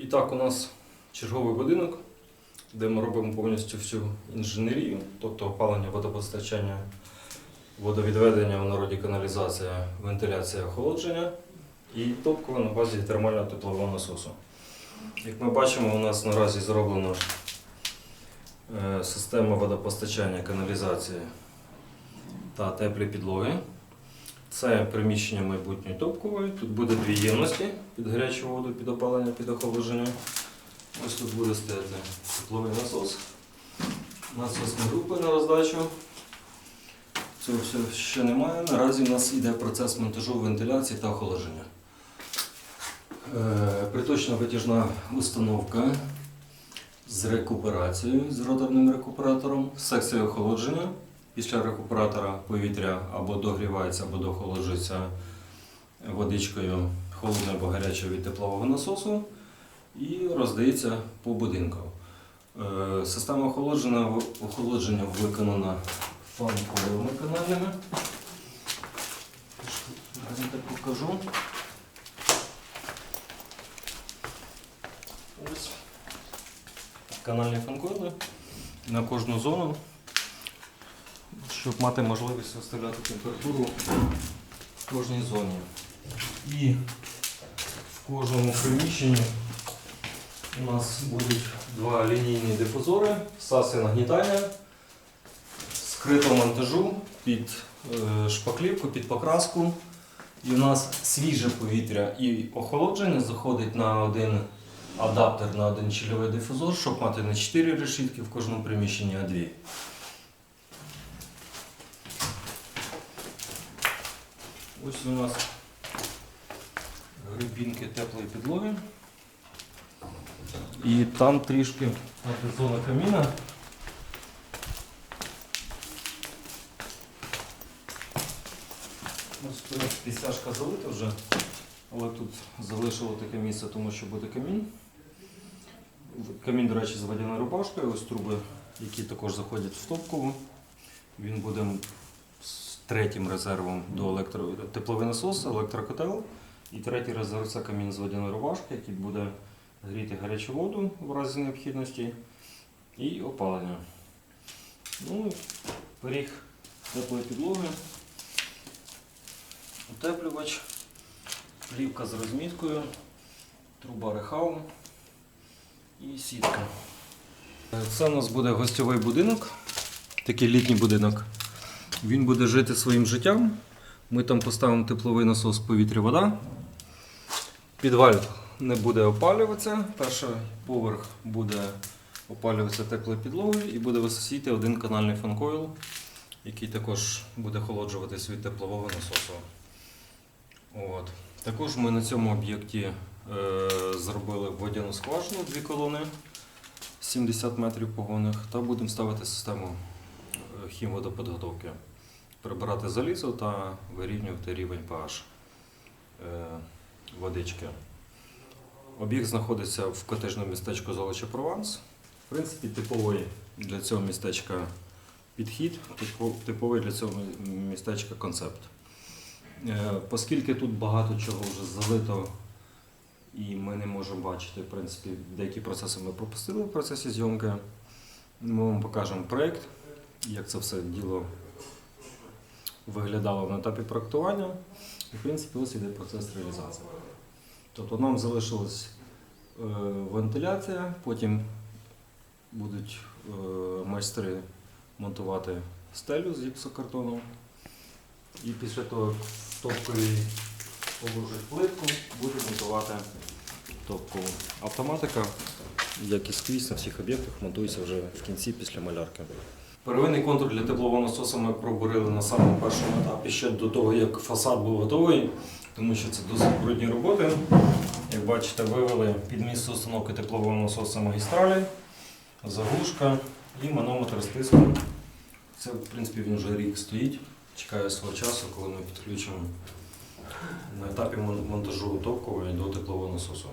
І так, у нас черговий будинок, де ми робимо повністю всю інженерію, тобто опалення, водопостачання, водовідведення в народі каналізація, вентиляція, охолодження і топкове на базі термального теплового насосу. Як ми бачимо, у нас наразі зроблена е, система водопостачання, каналізації та теплі підлоги. Це приміщення майбутньої топкової. Тут буде дві ємності під гарячу воду, під опалення, під охолодження. Ось тут буде стояти тепловий насос. Насосні групи на роздачу. Цього все ще немає. Наразі в нас йде процес монтажу вентиляції та охолодження. Е, Приточна витяжна установка з рекуперацією, з роторним рекуператором, секція охолодження. Після рекуператора повітря або догрівається, або дохолоджується водичкою холодною або гарячою від теплового насосу і роздається по будинку. Е, Система охолодження, охолодження виконана фанковими каналами. Зараз так покажу. Ось канальні фанколи на кожну зону щоб мати можливість виставляти температуру в кожній зоні. І в кожному приміщенні у нас будуть два лінійні дифузори, саси нагнітання, скритого монтажу під е, шпаклівку, під покраску. І у нас свіже повітря і охолодження заходить на один адаптер на один чільовий дифузор, щоб мати не 4 решітки в кожному приміщенні, а 2. Ось у нас грибінки теплої підлоги. І там трішки зона каміна. Ось, в принципі, стяжка залита вже, але тут залишило таке місце, тому що буде камін. Камін, до речі, з водяною рубашкою, ось труби, які також заходять в топкову. Він буде третім резервом до електро... тепловий насос, електрокотел. І третій резерв це камін з водяної рубашки, який буде гріти гарячу воду в разі необхідності і опалення. Ну, пиріг теплої підлоги, утеплювач, плівка з розміткою, труба рехау і сітка. Це у нас буде гостьовий будинок, такий літній будинок. Він буде жити своїм життям. Ми там поставимо тепловий насос повітря-вода. Підвал не буде опалюватися. Перший поверх буде опалюватися теплою підлогою і буде висосіти один канальний фанкойл, який також буде охолоджуватись від теплового насосу. От. Також ми на цьому об'єкті е, зробили водяну скважину, дві колони 70 метрів погонних, та будемо ставити систему е, хімводоподготовки, прибирати залізо та вирівнювати рівень pH е, водички. Об'єкт знаходиться в котежному містечку Золоче Прованс. В принципі, типовий для цього містечка підхід, типовий для цього містечка концепт. Е, Оскільки тут багато чого вже залито і ми не можемо бачити, в принципі, деякі процеси ми пропустили в процесі зйомки. Ми вам покажемо проєкт, як це все діло виглядало на етапі проектування. І, в принципі, ось іде процес реалізації. Тобто нам залишилась е, вентиляція, потім будуть е, майстри монтувати стелю з гіпсокартону. І після того, як в топковій положить плитку, буде монтувати топкову. Автоматика, як і скрізь на всіх об'єктах, монтується вже в кінці після малярки. Первинний контур для теплового насосу ми пробурили на самому першому етапі ще до того, як фасад був готовий, тому що це досить брудні роботи. Як бачите, вивели під місце установки теплового насосу магістралі, заглушка і манометр з тиском. Це, в принципі, він вже рік стоїть, чекає свого часу, коли ми підключимо на етапі мон- монтажу топкової до теплового насосу.